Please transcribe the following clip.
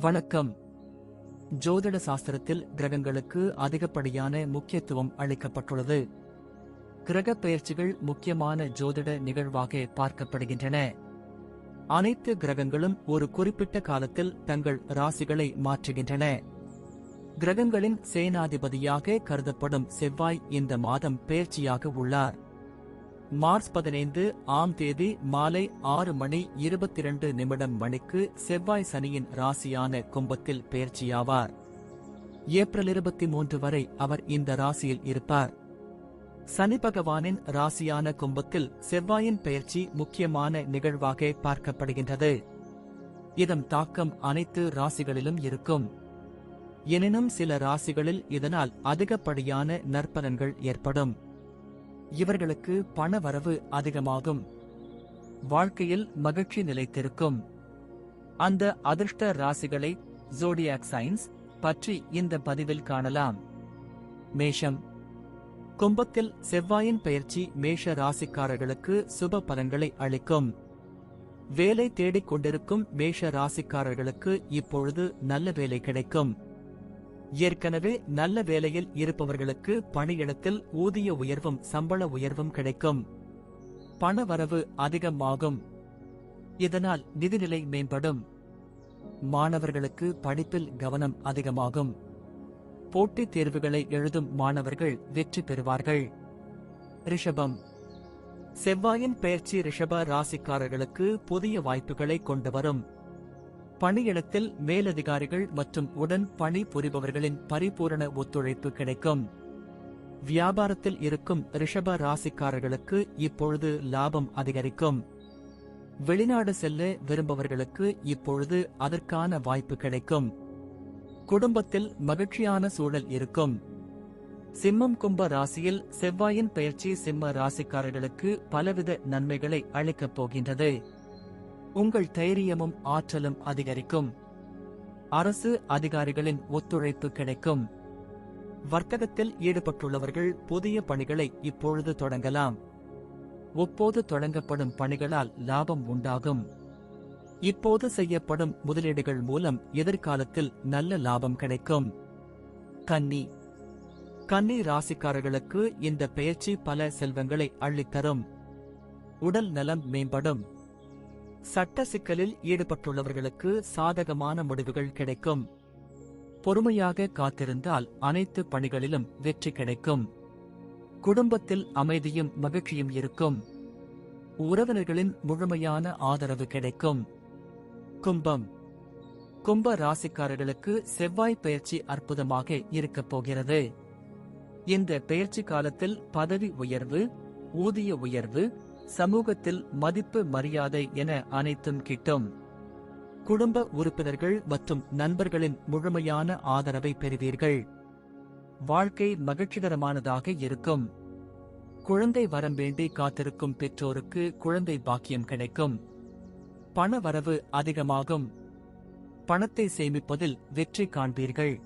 வணக்கம். ஜோதிட சாஸ்திரத்தில் கிரகங்களுக்கு அதிகப்படியான முக்கியத்துவம் அளிக்கப்பட்டுள்ளது. கிரக பெயர்ச்சிகள் முக்கியமான ஜோதிட நிகழ்வாக பார்க்கப்படுகின்றன. அனைத்து கிரகங்களும் ஒரு குறிப்பிட்ட காலத்தில் தங்கள் ராசிகளை மாற்றுகின்றன. கிரகங்களின் சேனாதிபதியாக கருதப்படும் செவ்வாய் இந்த மாதம் பெயர்ச்சியாக உள்ளார். மார்ச் பதினைந்து ஆம் தேதி மாலை ஆறு மணி இருபத்தி இரண்டு நிமிடம் மணிக்கு செவ்வாய் சனியின் ராசியான கும்பத்தில் பெயர்ச்சியாவார். ஏப்ரல் இருபத்தி மூன்று வரை அவர் இந்த ராசியில் இருப்பார். சனி பகவானின் ராசியான கும்பத்தில் செவ்வாயின் பெயர்ச்சி முக்கியமான நிகழ்வாக பார்க்கப்படுகின்றது. இதன் தாக்கம் அனைத்து ராசிகளிலும் இருக்கும். எனினும் சில ராசிகளில் இதனால் அதிகப்படியான நற்பலன்கள் ஏற்படும். இவர்களுக்கு பண வரவு அதிகமாகும். வாழ்க்கையில் மகிழ்ச்சி நிலைத்திருக்கும். அந்த அதிர்ஷ்ட ராசிகளை ஜோடியாக் சயின்ஸ் பற்றி இந்த பதிவில் காணலாம். மேஷம். கும்பத்தில் செவ்வாயின் பயிற்சி மேஷ ராசிக்காரர்களுக்கு சுப பலன்களை அளிக்கும். வேலை தேடிக் கொண்டிருக்கும் மேஷ ராசிக்காரர்களுக்கு இப்பொழுது நல்ல வேலை கிடைக்கும். ஏற்கனவே நல்ல வேலையில் இருப்பவர்களுக்கு பணியிடத்தில் ஊதிய உயர்வும் சம்பள உயர்வும் கிடைக்கும். பண வரவு அதிகமாகும். இதனால் நிதிநிலை மேம்படும். மாணவர்களுக்கு படிப்பில் கவனம் அதிகமாகும். போட்டித் தேர்வுகளை எழுதும் மாணவர்கள் வெற்றி பெறுவார்கள். ரிஷபம். செவ்வாயின் பெயர்ச்சி ரிஷப ராசிக்காரர்களுக்கு புதிய வாய்ப்புகளை கொண்டு வரும். பணியிடத்தில் மேலதிகாரிகள் மற்றும் உடன் பணி புரிபவர்களின் பரிபூரண ஒத்துழைப்பு கிடைக்கும். வியாபாரத்தில் இருக்கும் ரிஷப ராசிக்காரர்களுக்கு இப்பொழுது லாபம் அதிகரிக்கும். வெளிநாடு செல்ல விரும்பவர்களுக்கு இப்பொழுது அதற்கான வாய்ப்பு கிடைக்கும். குடும்பத்தில் மகிழ்ச்சியான சூழல் இருக்கும். சிம்மம் கும்ப ராசியில் செவ்வாயின் பயிற்சி சிம்ம ராசிக்காரர்களுக்கு பலவித நன்மைகளை அளிக்கப் போகின்றது. உங்கள் தைரியமும் ஆற்றலும் அதிகரிக்கும். அரசு அதிகாரிகளின் ஒத்துழைப்பு கிடைக்கும். வர்த்தகத்தில் ஈடுபட்டுள்ளவர்கள் புதிய பணிகளை இப்பொழுது தொடங்கலாம். ஒப்போது தொடங்கப்படும் பணிகளால் லாபம் உண்டாகும். இப்போது செய்யப்படும் முதலீடுகள் மூலம் எதிர்காலத்தில் நல்ல லாபம் கிடைக்கும். கன்னி. கன்னி ராசிக்காரர்களுக்கு இந்த பெயர்ச்சி பல செல்வங்களை அள்ளித்தரும். உடல் நலம் மேம்படும். சட்ட சிக்கலில் ஈடுபட்டுள்ளவர்களுக்கு சாதகமான முடிவுகள் கிடைக்கும். பொறுமையாக காத்திருந்தால் அனைத்து பணிகளிலும் வெற்றி கிடைக்கும். குடும்பத்தில் அமைதியும் மகிழ்ச்சியும் இருக்கும். உறவினர்களின் முழுமையான ஆதரவு கிடைக்கும். கும்பம். கும்ப ராசிக்காரர்களுக்கு செவ்வாய் பயிற்சி அற்புதமாக இருக்கப் போகிறது. இந்த பெயர்ச்சி காலத்தில் பதவி உயர்வு ஊதிய உயர்வு சமூகத்தில் மதிப்பு மரியாதை என அனைத்தும் கிட்டும். குடும்ப உறுப்பினர்கள் மற்றும் நண்பர்களின் முழுமையான ஆதரவை பெறுவீர்கள். வாழ்க்கை மகிழ்ச்சிகரமானதாக இருக்கும். குழந்தை வரம் வேண்டி காத்திருக்கும் பெற்றோருக்கு குழந்தை பாக்கியம் கிடைக்கும். பண வரவு அதிகமாகும். பணத்தை சேமிப்பதில் வெற்றி காண்பீர்கள்.